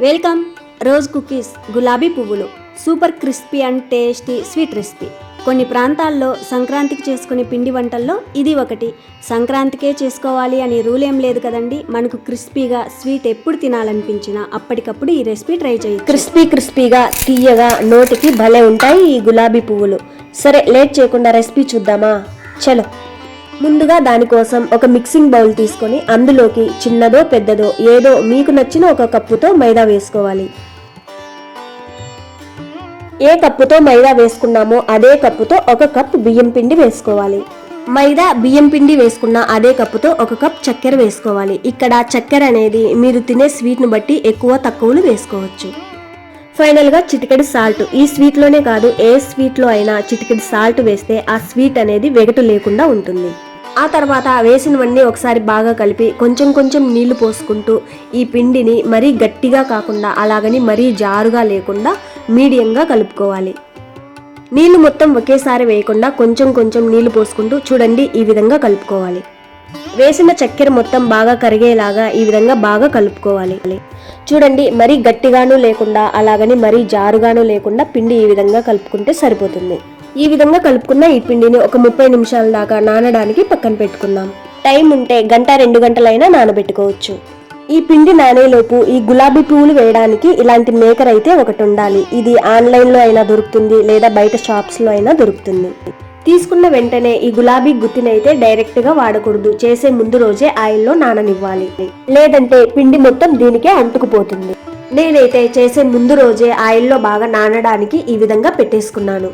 Welcome. Rose cookies గులాబీ పువ్వులు super crispy and tasty sweet recipe. కొన్ని ప్రాంతాల్లో సంక్రాంతికి చేసుకునే పిండి వంటల్లో ఇది ఒకటి. సంక్రాంతికే చేసుకోవాలి అని రూల్ ఏం లేదు కదండి. మనకు క్రిస్పీగా స్వీట్ ఎప్పుడు తినాలనిపించినా అప్పటికప్పుడు ఈ రెసిపీ ట్రై చేయి క్రిస్పీ క్రిస్పీగా తీయగా నోటికి భలే ఉంటాయి ఈ గులాబీ పువ్వులు. సరే లేట్ చేయకుండా రెసిపీ చూద్దామా? చలో. ముందుగా దానికోసం ఒక మిక్సింగ్ బౌల్ తీసుకొని అందులోకి చిన్నదో పెద్దదో ఏదో మీకు నచ్చిన ఒక కప్పుతో మైదా వేసుకోవాలి. ఏ కప్పుతో మైదా వేసుకున్నామో అదే కప్పుతో ఒక కప్ బియ్యం పిండి వేసుకోవాలి. మైదా బియ్యం పిండి వేసుకున్న అదే కప్పుతో ఒక కప్ చక్కెర వేసుకోవాలి. ఇక్కడ చక్కెర అనేది మీరు తినే స్వీట్ను బట్టి ఎక్కువ తక్కువలు వేసుకోవచ్చు. ఫైనల్గా చిటికెడు సాల్ట్ ఈ స్వీట్లోనే కాదు ఏ స్వీట్లో అయినా చిటికెడు సాల్ట్ వేస్తే ఆ స్వీట్ అనేది వెగటు లేకుండా ఉంటుంది. ఆ తర్వాత వేసినవన్నీ ఒకసారి బాగా కలిపి కొంచెం కొంచెం నీళ్ళు పోసుకుంటూ ఈ పిండిని మరీ గట్టిగా కాకుండా అలాగని మరీ జారుగా లేకుండా మీడియంగా కలుపుకోవాలి. నీళ్ళు మొత్తం ఒకేసారి వేయకుండా కొంచెం కొంచెం నీళ్ళు పోసుకుంటూ చూడండి ఈ విధంగా కలుపుకోవాలి. వేసిన చక్కెర మొత్తం బాగా కరిగేలాగా ఈ విధంగా బాగా కలుపుకోవాలి. చూడండి మరీ గట్టిగాను లేకుండా అలాగని మరీ జారుగాను లేకుండా పిండి ఈ విధంగా కలుపుకుంటే సరిపోతుంది. ఈ విధంగా కలుపుకున్న ఈ పిండిని ఒక ముప్పై నిమిషాల దాకా నానడానికి పక్కన పెట్టుకుందాం. టైం ఉంటే గంట రెండు గంటలైనా నానబెట్టుకోవచ్చు. ఈ పిండి నానేలోపు ఈ గులాబీ పువ్వులు వేయడానికి ఇలాంటి మేకర్ అయితే ఒకటి ఉండాలి. ఇది ఆన్లైన్లో అయినా దొరుకుతుంది లేదా బయట షాప్స్లో అయినా దొరుకుతుంది. తీసుకున్న వెంటనే ఈ గులాబీ గుత్తినైతే డైరెక్ట్గా వాడకూడదు. చేసే ముందు రోజే ఆయిల్లో నాననివ్వాలి. లేదంటే పిండి మొత్తం దీనికే అంటుకుపోతుంది. నేనైతే చేసే ముందు రోజే ఆయిల్లో బాగా నానడానికి ఈ విధంగా పెట్టేసుకున్నాను.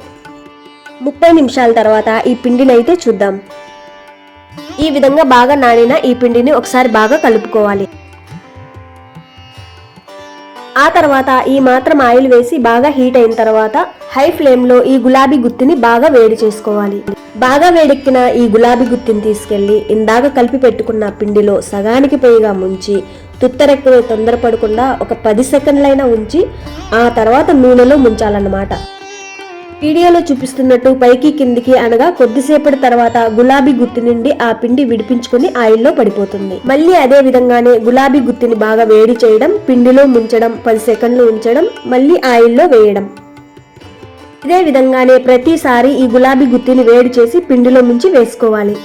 ముప్పై నిమిషాల తర్వాత ఈ పిండిని అయితే చూద్దాం. ఈ విధంగా బాగా నానిన ఈ పిండిని ఒకసారి బాగా కలుపుకోవాలి. ఆ తర్వాత ఈ మాత్రం ఆయిల్ వేసి బాగా హీట్ అయిన తర్వాత హై ఫ్లేమ్లో ఈ గులాబీ గుత్తిని బాగా వేడి చేసుకోవాలి. బాగా వేడెక్కిన ఈ గులాబీ గుత్తిని తీసుకెళ్ళి ఇందాక కలిపి పెట్టుకున్న పిండిలో సగానికి పైగా ముంచి తుత్తరెక్కలు తొందరపడకుండా ఒక పది సెకండ్లైనా ఉంచి ఆ తర్వాత నూనెలో ముంచాలన్నమాట. వీడియోలో చూపిస్తున్నట్టు పైకి కిందికి అనగా కొద్దిసేపటి తర్వాత గులాబీ గుత్తి నుండి ఆ పిండి విడిపించుకుని ఆయిల్లో పడిపోతుంది. మళ్ళీ అదే విధంగానే గులాబీ గుత్తిని బాగా వేడి చేయడం పిండిలో ముంచడం పది సెకండ్లు ఉంచడం మళ్ళీ ఆయిల్లో వేయడం. ఇదే విధంగానే ప్రతిసారి ఈ గులాబీ గుత్తిని వేడి చేసి పిండిలో ముంచి వేసుకోవాలి.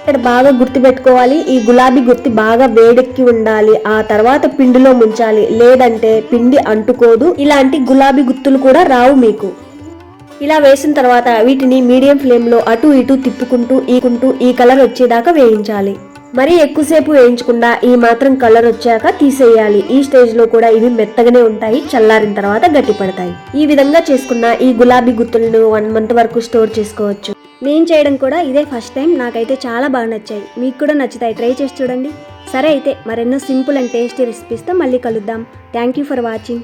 ఇక్కడ బాగా గుర్తుపెట్టుకోవాలి ఈ గులాబీ గుత్తి బాగా వేడెక్కి ఉండాలి ఆ తర్వాత పిండిలో ముంచాలి లేదంటే పిండి అంటుకోదు. ఇలాంటి గులాబీ గుత్తులు కూడా రావు మీకు. ఇలా వేసిన తర్వాత వీటిని మీడియం ఫ్లేమ్లో అటు ఇటు తిప్పుకుంటూ ఈకుంటూ ఈ కలర్ వచ్చేదాకా వేయించాలి. మరీ ఎక్కువసేపు వేయించకుండా ఈ మాత్రం కలర్ వచ్చాక తీసేయాలి. ఈ స్టేజ్లో కూడా ఇవి మెత్తగానే ఉంటాయి చల్లారిన తర్వాత గట్టిపడతాయి. ఈ విధంగా చేసుకున్న ఈ గులాబీ గుత్తులను వన్ మంత్ వరకు స్టోర్ చేసుకోవచ్చు. నేను చేయడం కూడా ఇదే ఫస్ట్ టైం. నాకైతే చాలా బాగా నచ్చాయి. మీకు కూడా నచ్చుతాయి. ట్రై చేసి చూడండి. సరే అయితే మరెన్నో సింపుల్ అండ్ టేస్టీ రెసిపీస్తో మళ్ళీ కలుద్దాం. Thank you for watching